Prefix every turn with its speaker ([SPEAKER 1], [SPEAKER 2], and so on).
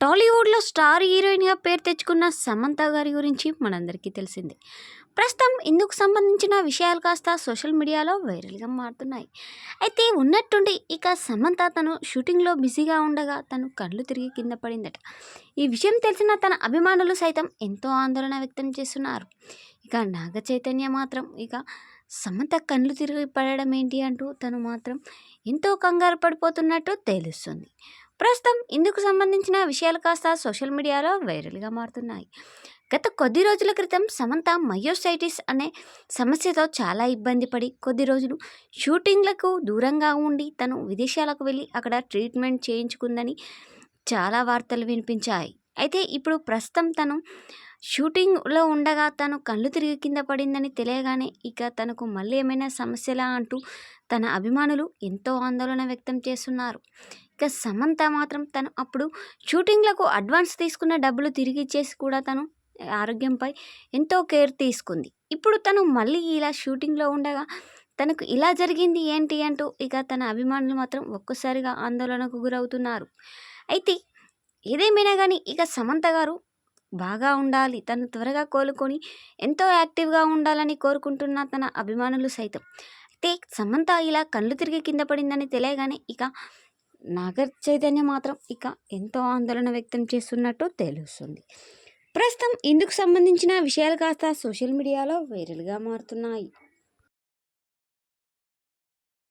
[SPEAKER 1] టాలీవుడ్లో స్టార్ హీరోయిన్గా పేరు తెచ్చుకున్న సమంత గారి గురించి మనందరికీ తెలిసిందే. ప్రస్తుతం ఇందుకు సంబంధించిన విషయాలు కాస్త సోషల్ మీడియాలో వైరల్గా మారుతున్నాయి. అయితే ఉన్నట్టుండి ఇక సమంత తను షూటింగ్లో బిజీగా ఉండగా తను కళ్ళు తిరిగి కింద పడిందట. ఈ విషయం తెలిసిన తన అభిమానులు సైతం ఎంతో ఆందోళన వ్యక్తం చేస్తున్నారు. ఇక నాగ చైతన్య మాత్రం ఇక సమంత కళ్ళు తిరిగి పడడం ఏంటి అంటూ తను మాత్రం ఎంతో కంగారు పడిపోతున్నట్టు తెలుస్తుంది. ప్రస్తుతం ఇందుకు సంబంధించిన విషయాలు కాస్త సోషల్ మీడియాలో వైరల్గా మారుతున్నాయి. గత కొద్ది రోజుల క్రితం సమంత మయోసైటిస్ అనే సమస్యతో చాలా ఇబ్బంది పడి కొద్ది రోజులు షూటింగ్లకు దూరంగా ఉండి తను విదేశాలకు వెళ్ళి అక్కడ ట్రీట్మెంట్ చేయించుకుందని చాలా వార్తలు వినిపించాయి. అయితే ఇప్పుడు ప్రస్తుతం తను షూటింగ్లో ఉండగా తను కళ్ళు తిరిగి కింద పడిందని తెలియగానే ఇక తనకు మళ్ళీ ఏమైనా సమస్యలా అంటూ తన అభిమానులు ఎంతో ఆందోళన వ్యక్తం చేస్తున్నారు. ఇక సమంత మాత్రం తను అప్పుడు షూటింగ్లకు అడ్వాన్స్ తీసుకున్న డబ్బులు తిరిగి ఇచ్చేసి కూడా తను ఆరోగ్యంపై ఎంతో కేర్ తీసుకుంది. ఇప్పుడు తను మళ్ళీ ఇలా షూటింగ్లో ఉండగా తనకు ఇలా జరిగింది ఏంటి అంటూ ఇక తన అభిమానులు మాత్రం ఒక్కసారిగా ఆందోళనకు గురవుతున్నారు. అయితే ఏదేమైనా కానీ ఇక సమంత గారు బాగా ఉండాలి తను త్వరగా కోలుకొని ఎంతో యాక్టివ్గా ఉండాలని కోరుకుంటున్న తన అభిమానులు సైతం. అయితే సమంత ఇలా కళ్ళు తిరిగి కింద పడిందని తెలియగానే ఇక నాగర్ చైతన్య మాత్రం ఇక ఎంతో ఆందోళన వ్యక్తం చేస్తున్నట్టు తెలుస్తుంది. ప్రస్తుతం ఇందుకు సంబంధించిన విషయాలు కాస్త సోషల్ మీడియాలో వైరల్గా మారుతున్నాయి.